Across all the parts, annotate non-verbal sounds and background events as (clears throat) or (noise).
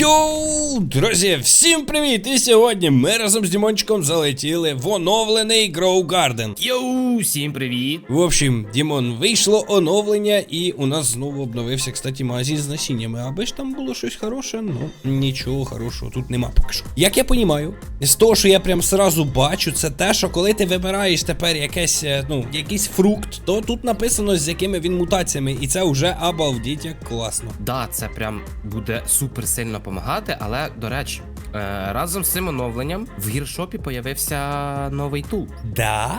Йоу, друзі, всім привіт! І сьогодні ми разом з Дімончиком залетіли в оновлений Grow Garden. Йоу, всім привіт! В общем, Дімон, вийшло оновлення, і у нас знову обновився, кстати, магазин з насіннями. Аби ж там було щось хороше, ну нічого хорошого тут нема поки що. Як я понімаю, з того, що я прям сразу бачу, це те, що коли ти вибираєш тепер якесь, е, ну, якийсь фрукт, то тут написано з якими він мутаціями, і це вже обалдіть як класно. Да, це прям буде супер сильно допомагати, але до речі, е, разом з цим оновленням в гіршопі появився новий тул. Да?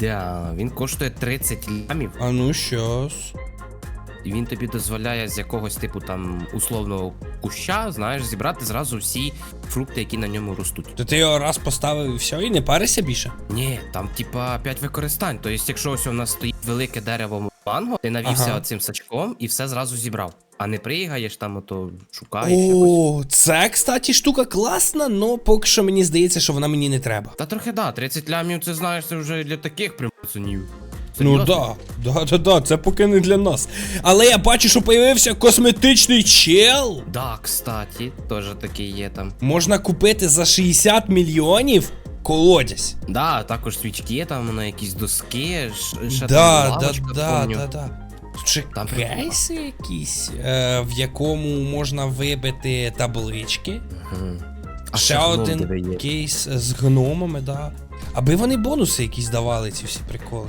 Да, він коштує 30 лямів, А ну щас. і він тобі дозволяє з якогось типу там условного куща, знаєш, зібрати зразу всі фрукти, які на ньому ростуть. То ти його раз поставив і все, і не парися більше? Ні, там типа 5 використань. Тобто, якщо ось у нас стоїть велике дерево манго, ти навівся Ага. цим сачком і все зразу зібрав. А не пригаєш там, ото шукаєш якось. О, це, кстати, штука класна, но поки що мені здається, що вона мені не треба. Та трохи да, 30 лямів, це знаєш, це вже для таких прям пацанів. Ну да, да, да, да, це поки не для нас. Але я бачу, що появився косметичний чел. Да, кстати, теж такий є там. Можна купити за 60 мільйонів колодязь. Да, також свічки там на якісь доски, ще там Да, да, лавочка, да, помню. да, да. Чи кейси якісь, е, в якому можна вибити таблички. Мгм. А Ще гном один тебе є. кейс з гномами, да. Аби вони бонуси якісь давали, ці всі приколи.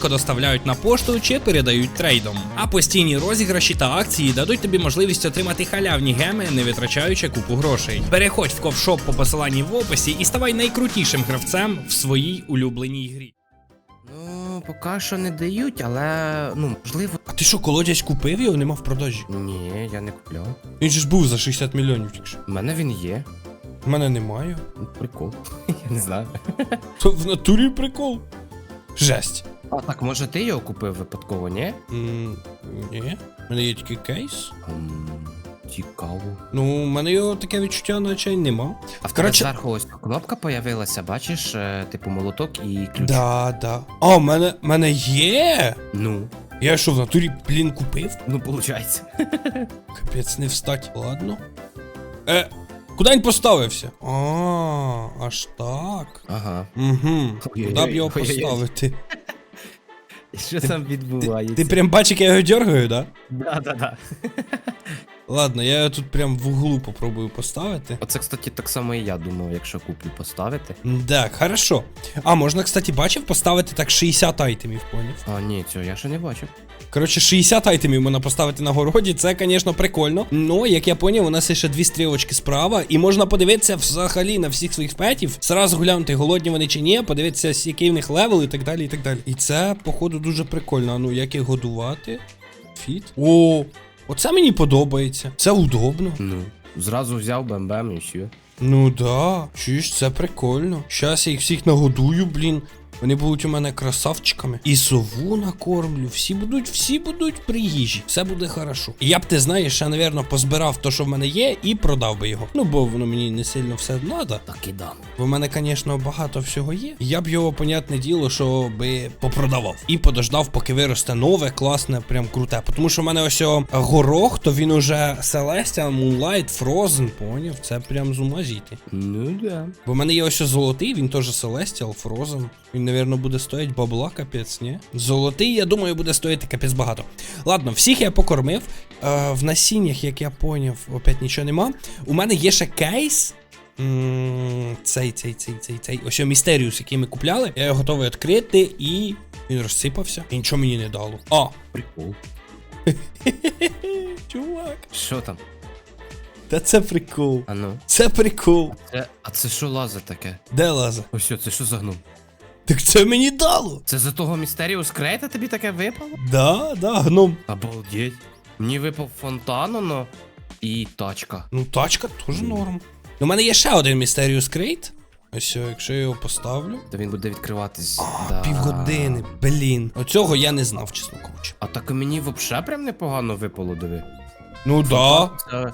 доставляють на пошту чи передають трейдом. А постійні розіграші та акції дадуть тобі можливість отримати халявні геми, не витрачаючи купу грошей. Переходь в ковшоп по посиланні в описі і ставай найкрутішим гравцем в своїй улюбленій грі. Ну, поки що не дають, але ну, можливо. А ти що, колодязь купив його? Нема в продажі. Ні, я не купляв. Він же ж був за 60 мільйонів тільки що. У мене він є. В мене немає. Ну, Прикол. (laughs) Я не знаю. То в натурі прикол. Жесть. А так, може ти його купив випадково, ні? М, Ні. У мене є тільки кейс. М, Цікаво. Ну, у мене його таке відчуття, наче й нема. А в тебе Коротше- зверху ось кнопка появилася, бачиш, е, типу молоток і ключ. Да, да. А, у мене, мене є. Ну, Я що, в натурі, блін, купив? ну, получається. (laughs) Капець, не встать. Ладно. Е, куди він поставився? А, аж так. Ага. Угу. Ой-ой-ой, Куди б його ой-ой-ой. поставити? Що там відбувається? ти прям бачиш, як я його дергаю, да? Да, да, да. Ладно, я тут прям в углу попробую поставити. Оце, кстати, так само і я думав, якщо куплю поставити. Так, хорошо. А, можна, кстати, бачив поставити так 60 айтемів, поняв? А, ні, цього я ще не бачив. Коротше, 60 айтемів можна поставити на городі, це, звісно, прикольно. Ну, як я поняв, у нас є ще дві стрілочки справа, і можна подивитися взагалі на всіх своїх петів, зразу глянути, голодні вони чи ні, подивитися, який в них левел і так далі, і так далі. І це, походу, дуже прикольно. А Ну, як їх годувати? Фіт. О, оце мені подобається. Це удобно. Ну, зразу взяв бем-бем і все. Ну да, чуєш, це прикольно. Щас я їх всіх нагодую, блін. Вони будуть у мене красавчиками. І сову накормлю. Всі будуть, всі будуть при їжі. Все буде хорошо. І я б ти знаєш, ще, напевно, позбирав то, що в мене є, і продав би його. Ну, бо воно мені не сильно все надо. Так і дам. Бо в мене, звісно, багато всього є. Я б його, понятне діло, що би попродавав. І подождав, поки виросте нове, класне, прям круте. Тому що в мене ось о, горох, то він уже Celestial, Moonlight, Frozen, поняв? Це прям з ума зійти. Ну да. Бо в мене є ось о золотий, він теж Celestial, Frozen. Він, напевно, буде стоїть бабла, капець, ні? Золотий, я думаю, буде стоїти капець багато. Ладно, всіх я покормив. Е, в насіннях, як я поняв, опять нічого нема. У мене є ще кейс. Цей, цей, цей, цей, цей. Ось о Містеріус, який ми купляли. Я його готовий відкрити і. Він розсипався. І нічого мені не дало. А! Прикол. (laughs) Чувак. Що там? Та це прикол. А ну. Це прикол. Це, а це що лазе таке? Де лаза? Ось це що за гном? Так це мені дало. Це за того Містеріус Крейта тобі таке випало? Да, да, гном. Обалдеть. Мені випав фонтан, но і тачка. Ну, тачка теж норм. У мене є ще один Mysterious Crate. Ось, о, якщо я його поставлю. То він буде відкриватись. А, да. півгодини, блін. Оцього я не знав, чесно кажучи. А так і мені взагалі прям непогано випало, диви. Ну да. Це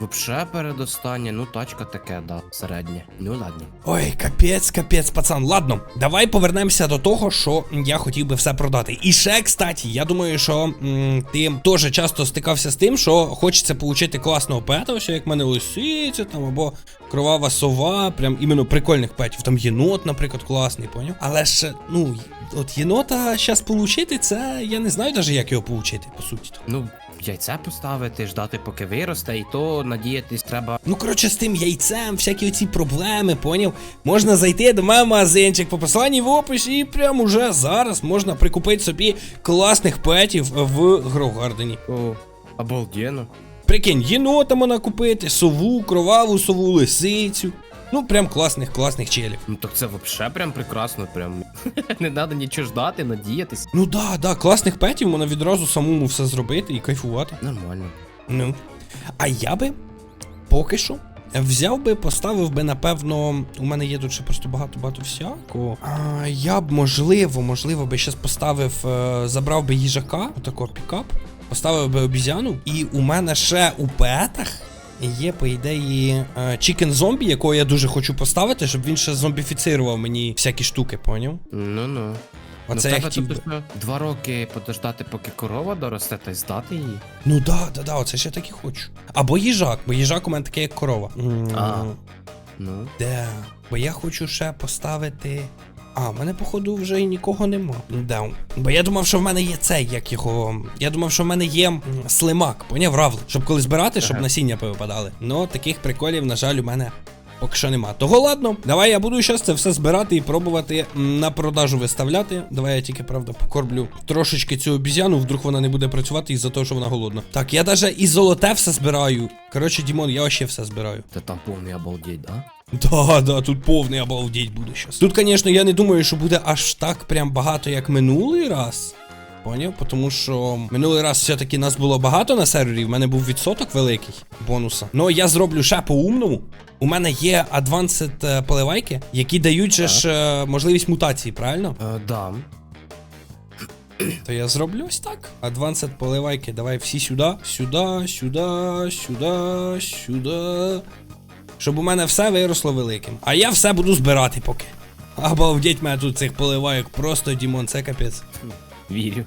Вообще передостання, ну тачка таке, да, середнє. Ну ладно. Ой, капець, капець, пацан. Ладно, давай повернемося до того, що я хотів би все продати. І ще, кстати, я думаю, що м, ти теж часто стикався з тим, що хочеться отримати класного пета, ось як мене лисиця там або кровава сова, прям іменно прикольних петів. Там єнот, наприклад, класний, поняв? Але ж, ну, от єнота зараз получити, це я не знаю навіть, як його получити, по суті. Ну, яйце поставити, ждати, поки виросте, і то надіятись треба. Ну, коротше, з тим яйцем, всякі оці проблеми, поняв? Можна зайти до мене в магазинчик по посиланні в описі, і прямо уже зараз можна прикупити собі класних петів в Гровгардені. О, обалденно. Прикинь, єнота можна купити, сову, кроваву сову, лисицю. Ну, прям класних, класних челів. Ну так це вообще прям прекрасно, прям. (laughs) Не треба нічого ждати, надіятись. Ну да, да, класних петів можна відразу самому все зробити і кайфувати. Нормально. Ну. А я би поки що взяв би, поставив би, напевно, у мене є тут ще просто багато-багато всякого. А, я б, можливо, можливо, би щас поставив, е, забрав би їжака, отакого пікап, поставив би обізяну, і у мене ще у петах. Є, по ідеї, Чікен зомбі, якого я дуже хочу поставити, щоб він ще зомбіфіцирував мені всякі штуки, поняв? Ну-ну. Оце ну, я хотів би. два роки подождати, поки корова доросте, та й здати її. Ну да, да, да, оце ж я так і хочу. Або їжак, бо їжак у мене такий, як корова. А. Ну. Де? Бо я хочу ще поставити. А, в мене, походу, вже і нікого нема. Да. Бо я думав, що в мене є цей, як його. Я думав, що в мене є м, слимак, поняв равл, щоб коли збирати, щоб Ага. насіння повипадали. Ну, таких приколів, на жаль, у мене поки що нема. Того ладно, давай я буду зараз це все збирати і пробувати на продажу виставляти. Давай я тільки, правда, покорблю трошечки цю обізяну, вдруг вона не буде працювати із-за того, що вона голодна. Так, я навіть і золоте все збираю. Коротше, Дімон, я ще все збираю. Та там повний обалдеть, да? Да, да, тут повний обалдеть буде щас. Тут, звісно, я не думаю, що буде аж так прям багато, як минулий раз. Поняв? Тому що минулий раз все-таки нас було багато на сервері, в мене був відсоток великий бонуса. Ну я зроблю ще по-умному. У мене є адвансед е, поливайки, які дають же ж е, можливість мутації, правильно? Е, да. То я зроблю ось так. Адвансед поливайки, давай всі сюди, сюди, сюди, сюди, сюди. Щоб у мене все виросло великим. А я все буду збирати поки. Обалдеть мене тут цих поливайок, просто Дімон, це капець. Вірю.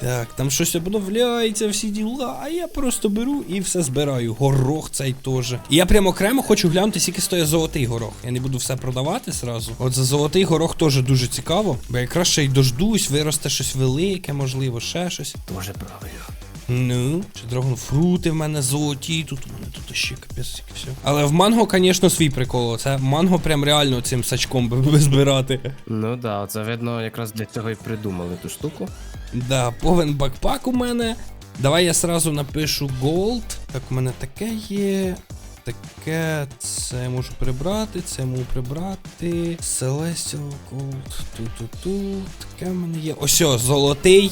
Так, там щось обновляється, всі діла, а я просто беру і все збираю. Горох цей теж. І я прямо окремо хочу глянути, скільки стоїть золотий горох. Я не буду все продавати зразу. От за золотий горох теж дуже цікаво, бо якраз ще й дождусь, виросте щось велике, можливо, ще щось. Дуже правильно. Ну, ще драгонфрути в мене золоті, тут у мене тут ще капець все. Але в манго, звісно, свій прикол. Це манго прям реально цим сачком би, би (laughs) збирати. Ну да, це видно, якраз для цього і придумали ту штуку. Да, повен бакпак у мене. Давай я сразу напишу gold. Так, у мене таке є. Таке, це я можу прибрати, це я можу прибрати. Celestial Gold. Тут-тут-тут. Таке в мене є. Ось, о, золотий.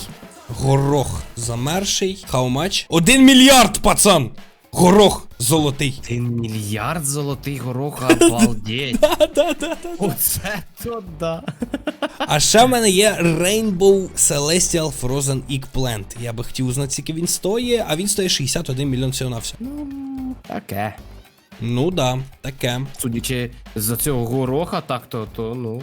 Горох замерший. How much? Один мільярд, пацан! Горох золотий. Ти мільярд золотий горох, (laughs) обалдеть. Да-да-да. Оце то да. А ще в мене є Rainbow Celestial Frozen Eggplant. Я би хотів узнати, скільки він стоїть, а він стоїть 61 мільйон всього на все. Ну, таке. Ну да, таке. Судячи з цього гороха, так то, то ну.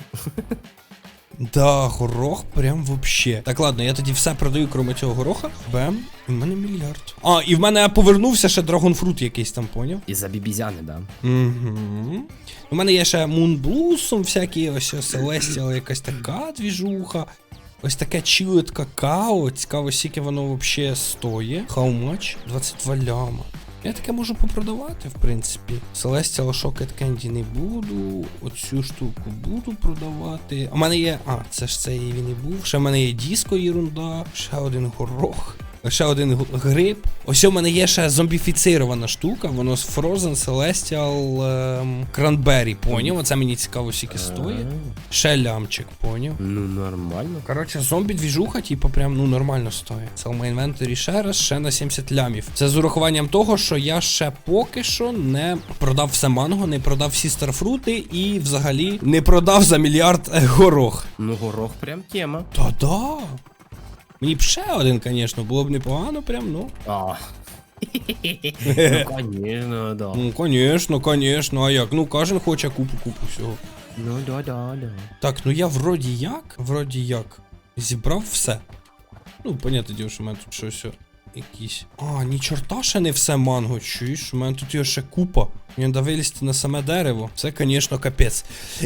Да, горох прям вообще. Так, ладно, я тоді все продаю, крім цього гороха. Бем, і в мене мільярд. А, і в мене повернувся ще драгонфрут якийсь там, поняв? І за бібізяни, да. Угу. У мене є ще Blossom всякі, ось Celestial якась така двіжуха. Ось таке чилет какао. Цікаво, скільки воно взагалі стоїть. How much? 22 ляма. Я таке можу попродавати, в принципі. Celestial Shocket Candy не буду. Оцю штуку буду продавати. А в мене є. А, це ж це і він і був. Ще в мене є диско єрунда. Ще один горох. Ще один гриб. Ось у мене є ще зомбіфіцирована штука, воно з Frozen Celestial ем, Cranberry, поняв? Оце мені цікаво, скільки стоїть. Ще лямчик, поняв? Ну, нормально. Коротше, зомбі-двіжуха, типу, прям ну нормально стоїть. Це в моєму інвентарі ще раз, ще на 70 лямів. Це з урахуванням того, що я ще поки що не продав все манго, не продав всі старфрути і взагалі не продав за мільярд е, горох. Ну, горох прям тема. Та-да. Мені б ще один, звісно, було б непогано, прям, ну. А. ну, конечно, да. Ну, звісно, звісно, а як? Ну, кожен хоче купу купу всього. Ну, да, да, да. Так, ну я вроді як, вроді як, зібрав все. Ну, понятне діло, що в мене тут щось о, якісь. А, ні чорта ще не все манго, чуєш? У мене тут його ще купа. Мені треба вилізти на саме дерево. Це, звісно, капець.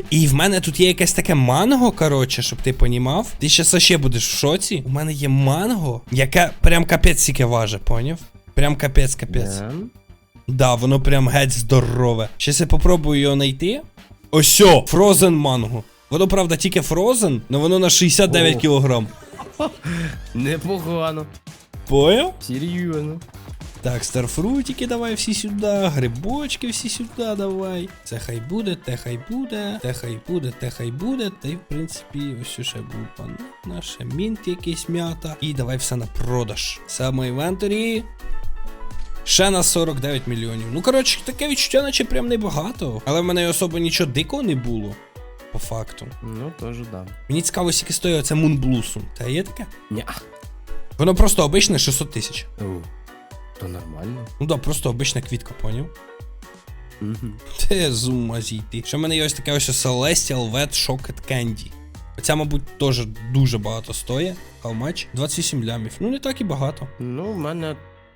І в мене тут є якесь таке манго, коротше, щоб ти понімав. Ти ще ще будеш в шоці. У мене є манго, яке прям капець тільки важить, поняв? Прям капець, капець. Да. Да, воно прям геть здорове. Щас я попробую його знайти. Осьо, Frozen манго. Воно, правда, тільки Frozen, але воно на 69 О. кілограм. (laughs) Непогано. Поняв? Серйозно. Так, старфрутики давай всі сюди, грибочки всі сюди давай. Це хай буде, те хай буде, те хай буде, те хай буде. Та й в принципі, ось ще був пан наш мінт якийсь м'ята. І давай все на продаж. Саме інвентарі. Ще на 49 мільйонів. Ну, коротше, таке відчуття, наче прям небагато. Але в мене особо нічого дикого не було. По факту. Ну, теж да. Мені цікаво, скільки стоїть оце Мунблусум. Та є таке? Ня. Воно просто обичне 600 тисяч. То нормально. Ну да, просто обична квітка, поняв? Угу. Те з ума зійти. Що в мене є ось таке ось Celestial Wet Shocked Candy. Оця, мабуть, теж дуже багато стоїть. How much? 28 лямів. Ну не так і багато. Ну, в мене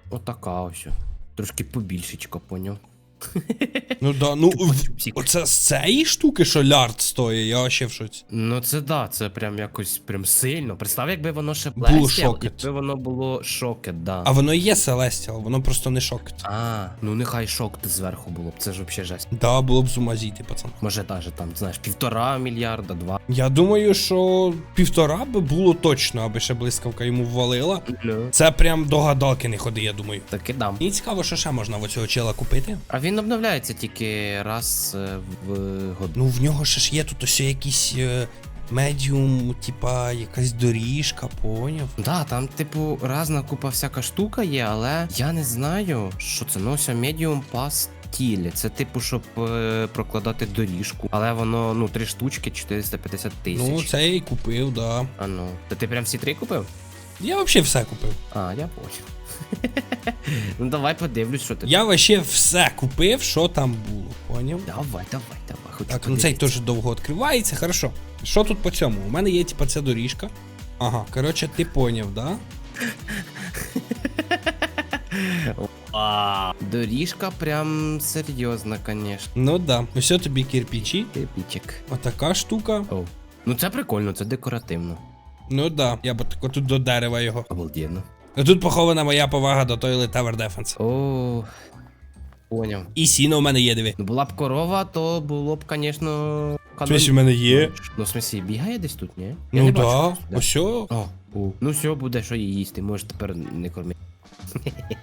отака ось. Трошки побільшечка, поняв. (laughs) Ну да, ну в- оце з цієї штуки, що лярд стоїть, я ще в шоці. Ну це да, це прям якось прям сильно. Представ, якби воно ще Було Shocked. якби воно було шокет, да. А воно і є Celestial, воно просто не шокет. А, ну нехай шок зверху було б, це ж взагалі жесть. Да, було б з ума зійти, пацан. Може навіть там, знаєш, півтора мільярда, два. Я думаю, що півтора би було точно, аби ще блискавка йому ввалила. Ну. Це прям до гадалки не ходи, я думаю. Таки дам. Мені цікаво, що ще можна в цього чела купити. А він обновляється тільки раз е, в году. Ну, в нього ще ж є тут ось якийсь е, медіум, типа якась доріжка, поняв. Да, там, типу, разна купа всяка штука є, але я не знаю, що це нося медіум пас. Тілі, це типу, щоб е, прокладати доріжку, але воно ну три штучки 450 тисяч. Ну, це і купив, да. А ну, то ти прям всі три купив? Я взагалі все купив. А, я понял. (laughs) ну давай подивлюсь, що ти. Я вообще все купив, що там було, поняв? Давай, давай, давай. Хочу Так, ну цей теж довго відкривається, хорошо. Що тут по цьому? У мене є, типа, ця доріжка. Ага, коротше, ти поняв, да? (laughs) Вау. Доріжка прям серйозна, конечно. Ну да. Ось тобі кирпичі. Кирпичик. Отака штука. Оу. Ну це прикольно, це декоративно. Ну да. Я б тако тут до дерева його. Обалденно. А тут похована моя повага до Toilet Tower Defense. О, поняв. І сіно у мене є, диви. Ну була б корова, то було б, звісно, В смысле, в мене є. Ну, в смысле, бігає десь тут, ні? Я Ну не да. бачу, да. Ось. що? О. Ну все, буде що її їсти, може тепер не кормити.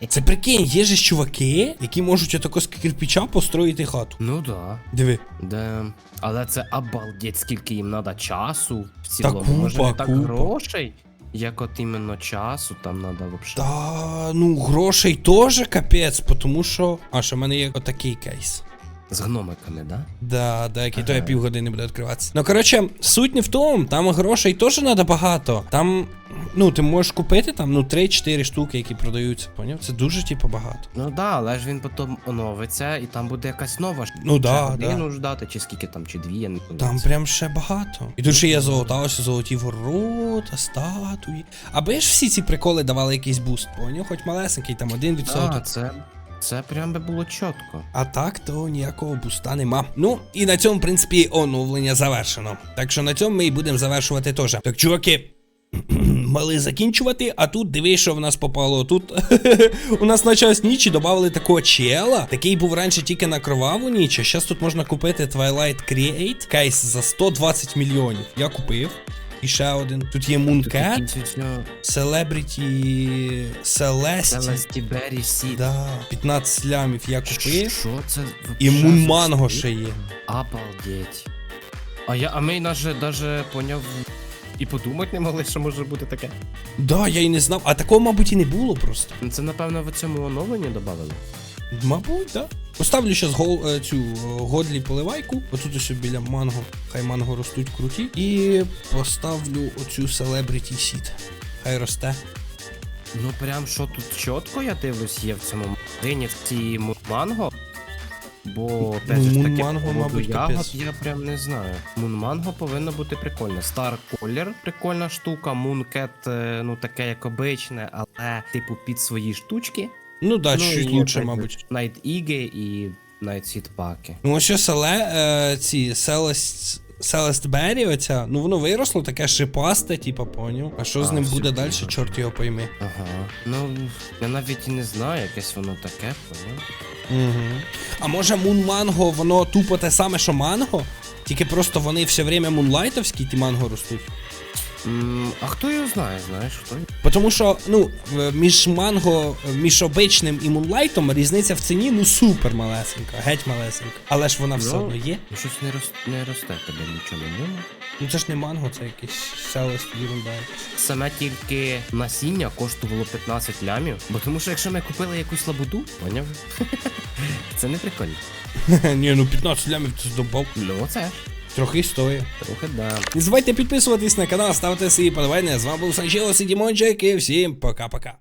Це прикинь, є же ж чуваки, які можуть отако з кирпича построїти хату. Ну да. Диви. Да. Але це обалдеть, скільки їм треба часу в цілому. купа, Може не так купа. грошей, як от іменно часу там треба взагалі. Та ну грошей теж капець, тому що. А що в мене є отакий кейс. З гномиками, да? Да, да, який то я Ага. півгодини буде відкриватися. Ну коротше, суть не в тому, там грошей теж треба багато. Там, ну, ти можеш купити там, ну, 3-4 штуки, які продаються, поняв? Це дуже, типу, багато. Ну да, але ж він потім оновиться, і там буде якась нова ж. Ну Чи да, годину ждати, чи скільки там, чи дві, я не Там прям ще багато. І тут ще є золота, ось золоті ворота, статуї. Аби ж всі ці приколи давали якийсь буст, поняв? Хоч малесенький, там 1%. А, це, це прям би було чітко. А так, то ніякого буста нема. Ну, і на цьому, в принципі, оновлення завершено. Так що на цьому ми і будемо завершувати теж. Так, чуваки. (clears throat) Мали закінчувати, а тут диви, що в нас попало. Тут (laughs) у нас на час нічі додали такого чела. Такий був раніше тільки на кроваву ніч. а Зараз тут можна купити Twilight Create кейс за 120 мільйонів. Я купив. І ще один. Тут є Celebrity Celesті. Celesty Berry Seed. Да, 15 лямів я купив. Що це І штука? ще є. Обалдеть. А я, а ми навіть, даже поняв. І подумати не могли, що може бути таке. Да, я і не знав. А такого, мабуть, і не було просто. Ну, Це, напевно, в цьому оновленні додали. Мабуть, так. Да. Поставлю зараз гол, е, цю е, годлі поливайку. Отут ось біля манго. Хай манго ростуть круті. І поставлю оцю Celebrity Seed. Хай росте. Ну прям що тут чітко, я дивлюсь, є в цьому магазині в цій манго. Бо опять Ну, же ж таки, Mango, по поводу мабуть, ягод я прям не знаю. Мунманго повинно бути прикольне. Star Color прикольна штука, е, ну таке як обичне, але типу під свої штучки. Ну да, ну, чуть лучше, мабуть. Night Eagle і Night Seed Pack. Ну що селе, е, ці Celest Berry, оця, ну воно виросло, таке шипасте, типа, поняв. А що з А, ним все буде далі, чорт його пойми. Ага. Ну, я навіть і не знаю, якесь воно таке, поняв? Угу. А може Moon Манго, воно тупо те саме, що манго? Тільки просто вони все время мунлайтовські, ті манго ростуть. М, а хто його знає, знаєш, хто? його- Тому що, ну, в- між манго, між обичним і мунлайтом різниця в ціні, ну супер малесенька, геть малесенька. Але ж вона все Ну. одно є. Ну щось не, рос... не росте тебе нічого не ньому. Ну це ж не манго, це якийсь селест ерунда. Саме тільки насіння коштувало 15 лямів, бо тому що якщо ми купили якусь лабуду, поняв? (laughs) Це не прикольно. (laughs) Ні, ну 15 лямів це здобав. Ну це ж, Трохи стоїть. трохи да. Не забувайте підписуватись на канал, ставте свої подобання. З вами був Санчелос і Дімончик, і всім пока-пока.